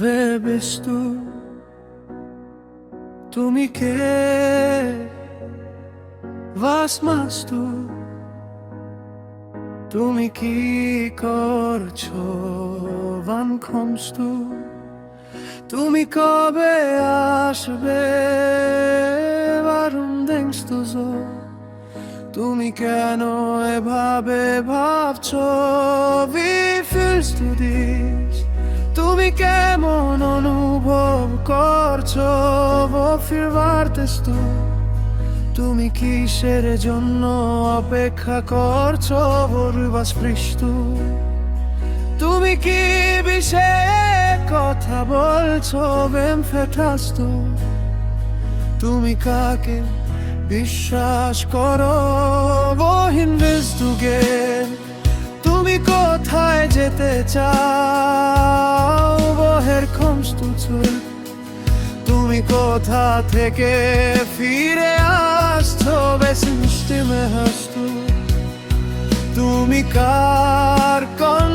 bist du? তুমি কে Was machst du? তুমি কি করছ Wann kommst du? তুমি কবে আসবে Warum denkst du so? তুমি কেন এভাবে ভাবছ Wie fühlst du dich? তুমি কেমন অনুভব করছ wartest du? তুমি কিসের জন্য অপেক্ষা করছ sprichst du? তুমি কি বিষয়ে কথা বলছো vertraust du? তুমি কাকে বিশ্বাস করো Wohin willst তুমি কোথায় যেতে চাও zurück? তুমি কোথা থেকে ফিরে আসছো Stimme hörst du? তুমি কার কোন